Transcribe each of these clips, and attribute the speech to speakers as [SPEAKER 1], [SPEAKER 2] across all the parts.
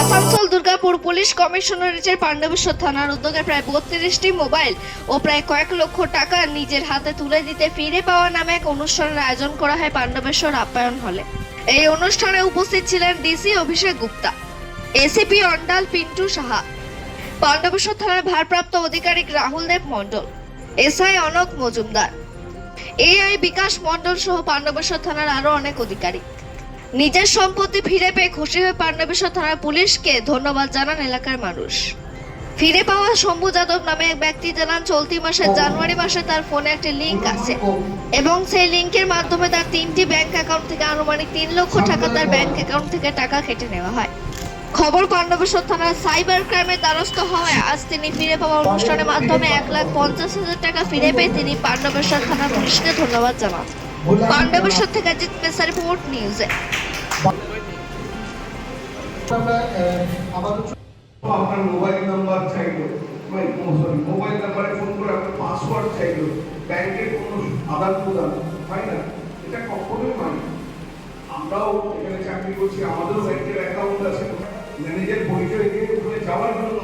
[SPEAKER 1] Asansol Durgapur police কমিশনারেটের পাণ্ডবেশ্বর থানার উদ্যোগে প্রায় বত্রিশটি মোবাইল ও প্রায় কয়েক লক্ষ টাকা নিজের হাতে তুলে দিতে ফিরে পাওয়া নামে এক অনুষ্ঠানের আয়োজন করা হয় পাণ্ডবেশ্বর আপ্যায়ন হলে। এই অনুষ্ঠানে উপস্থিত ছিলেন ডিসি অভিষেক গুপ্তা, এসিপি অন্ডাল পিন্টু সাহা, পাণ্ডবেশ্বর থানার ভারপ্রাপ্ত আধিকারিক রাহুল দেব মণ্ডল, এসআই অনক মজুমদার। এআই বিকাশ মণ্ডল সহ পাণ্ডবেশ্বর থানার আরও অনেক অধিকারী নিজের সম্পত্তি ফিরে পেয়ে খুশি হয়ে পাণ্ডবেশ্বর থানার পুলিশকে ধন্যবাদ জানান এলাকার মানুষ। ফিরে পাওয়া শম্ভু যাদব নামে এক ব্যক্তি জানান, চলতি মাসের জানুয়ারি মাসে তার ফোনে একটি লিংক আছে এবং সেই লিংকের মাধ্যমে তার তিনটি ব্যাংক অ্যাকাউন্ট থেকে আনুমানিক তিন লক্ষ টাকা তার ব্যাংক অ্যাকাউন্ট থেকে টাকা কেটে নেওয়া হয়। খবর পাণ্ডবেশ্বর থানার সাইবার ক্রাইমের দ্বারস্থ হওয়ায় আজ তিনি ফিরে পাওয়া অনুষ্ঠানের মাধ্যমে এক লাখ পঞ্চাশ হাজার টাকা ফিরে পেয়ে তিনি পাণ্ডবেশ্বর থানার পুলিশকে ধন্যবাদ জানান। পাণ্ডবেশ্বর থেকে অজিত পেশা
[SPEAKER 2] আপনার মোবাইল নাম্বার চাইলো। সরি মোবাইল নাম্বারে ফোন করে আপনার পাসওয়ার্ড চাইলো। ব্যাংকের কোনো আদান প্রদান, হয় না? এটা কখনোই হয় না। আমরাও এখানে চাকরি করছি, আমাদেরও ব্যাংকের অ্যাকাউন্ট আছে। ম্যানেজার পরিচয় দিয়ে ওখানে যাওয়ার জন্য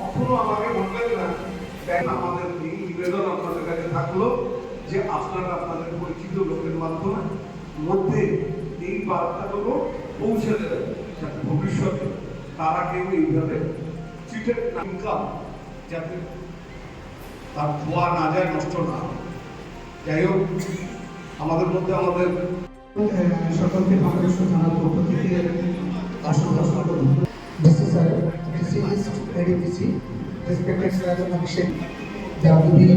[SPEAKER 2] কখনো আমাকে বলবেন না, ব্যাংক আমাদের এই নিবেদন আপনাদের কাছে থাকল যে আপনারা আপনাদের পরিচিত লোকের মাধ্যমে মধ্যে এই বার্তাগুলো পৌঁছে দেবেন। তারা কেউ এইভাবে চিটের ইনকাম যাতে তার ধোয়া না যায় নষ্ট না যাই হোক আমাদের মধ্যে আমাদের
[SPEAKER 3] সকলকে বাংলাদেশ থানার পক্ষ থেকে অসংখ্য অসংখ্য DC sir DC east ADC respected sir Abhishek W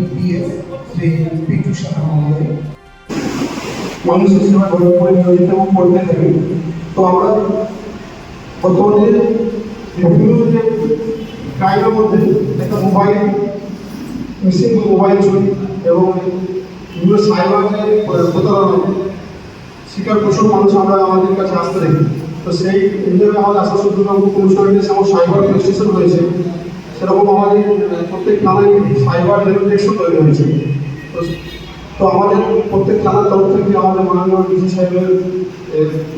[SPEAKER 3] Shri Pintu Saha মহোদয়
[SPEAKER 2] মানুষের সেবা নিয়োজিত এবং করতে থাকি তো আমরা বর্তমানে বিভিন্ন ক্রাইমের মধ্যে একটা মোবাইল মিসিং মোবাইল চুরি এবং বিভিন্ন সাইবার যে প্রতারণা। শিকার প্রচুর মানুষ আমরা আমাদের কাছে আসতে দেখি। তো সেই হিসেবে আমাদের আসানসোল দুর্গাপুর কমিশনারের যেমন সাইবার পুলিশ রয়েছে। সেরকম আমাদের প্রত্যেক থানায় সাইবার হেল্প তৈরি হয়েছে। তো আমাদের প্রত্যেক থানার তরফ থেকে আমাদের মাননীয় ডিসি সাহেবের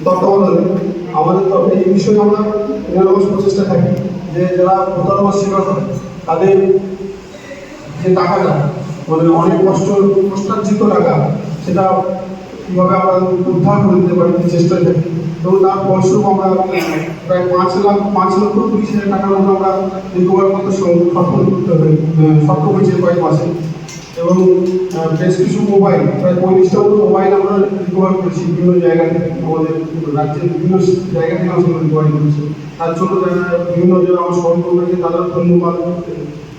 [SPEAKER 2] তত্ত্বাবধানে আমাদের তরফে এই বিষয়ে আমরা নিরলস প্রচেষ্টা থাকি যে যারা প্রতারণার শিকার হয়, তাদের যে টাকাটা মানে অনেক কষ্ট, কষ্টার্জিত টাকা, সেটা কীভাবে আমরা উদ্ধার করে দিতে পারি সেই চেষ্টায় থাকি। এবং তার ফলস্বরূপ আমরা প্রায় পাঁচ লাখ, পাঁচ লক্ষ তিরিশ হাজার টাকার মতো আমরা রিকভার করতে সক্ষম করতে সক্ষম হয়েছে কয়েক মাসে। এবং বেশ কিছু মোবাইল প্রায় পঁয়ত্রিশটা মতো মোবাইল আমরা রিকভার করেছি বিভিন্ন জায়গা থেকে আমাদের রাজ্যের বিভিন্ন জায়গা থেকে আমরা রিকভার করেছি। তার জন্য যারা বিভিন্ন যারা আমার সহকর্মীকে তাদের ধন্যবাদ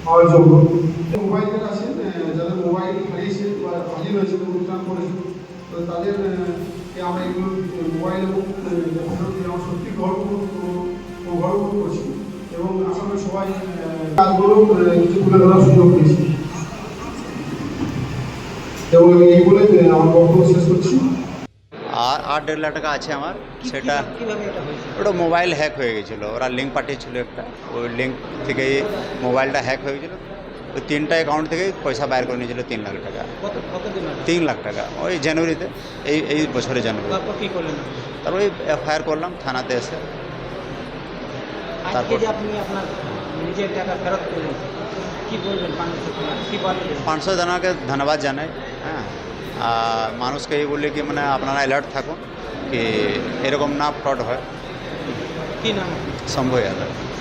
[SPEAKER 2] পাওয়ার যোগ্য মোবাইল যারা আছেন যাদের মোবাইল হারিয়েছে বা হারিয়ে রয়েছে পরিত্রাণ করেছে, তো তাদের আমরা এগুলো মোবাইল এবং আমরা সত্যি গর্ব গর্ব করছি। এবং করি সবাই কাজগুলো কিছু তুলে ধরার সুযোগ পেয়েছি। এবং আমি এই বলে আমার বক্তব্য শেষ করছি।
[SPEAKER 4] আর আট দেড় লাখ টাকা আছে আমার সেটা
[SPEAKER 3] কীভাবে এটা হয়েছে?
[SPEAKER 4] ওটা মোবাইল হ্যাক হয়ে গেছিল ওরা লিঙ্ক পাঠিয়েছিল একটা ওই লিঙ্ক থেকে মোবাইলটা হ্যাক হয়ে গেছিল। ওই তিনটা অ্যাকাউন্ট থেকে পয়সা বাইর করে নিয়েছিল তিন লাখ টাকা। তিন লাখ টাকা ওই জানুয়ারিতে এই এই বছরে জানুয়ারি।
[SPEAKER 3] তারপর কি করলেন?
[SPEAKER 4] তারপর ওই এফআইআর করলাম থানাতে এসে।
[SPEAKER 3] আজকে
[SPEAKER 4] তারপর?
[SPEAKER 3] যে আপনি আপনার নিজের টাকা ফেরত করলেন কি বলবেন পাঁচশো টাকা কি বলবেন
[SPEAKER 4] পাঁচশো জনকে ধন্যবাদ জানাই। হ্যাঁ? আর মানুষকে এই বললে কি মানে আপনারা অ্যালার্ট থাকুন কি এরকম না ফ্রড হয়।
[SPEAKER 3] কি নাম?
[SPEAKER 4] সম্ভব যাদব।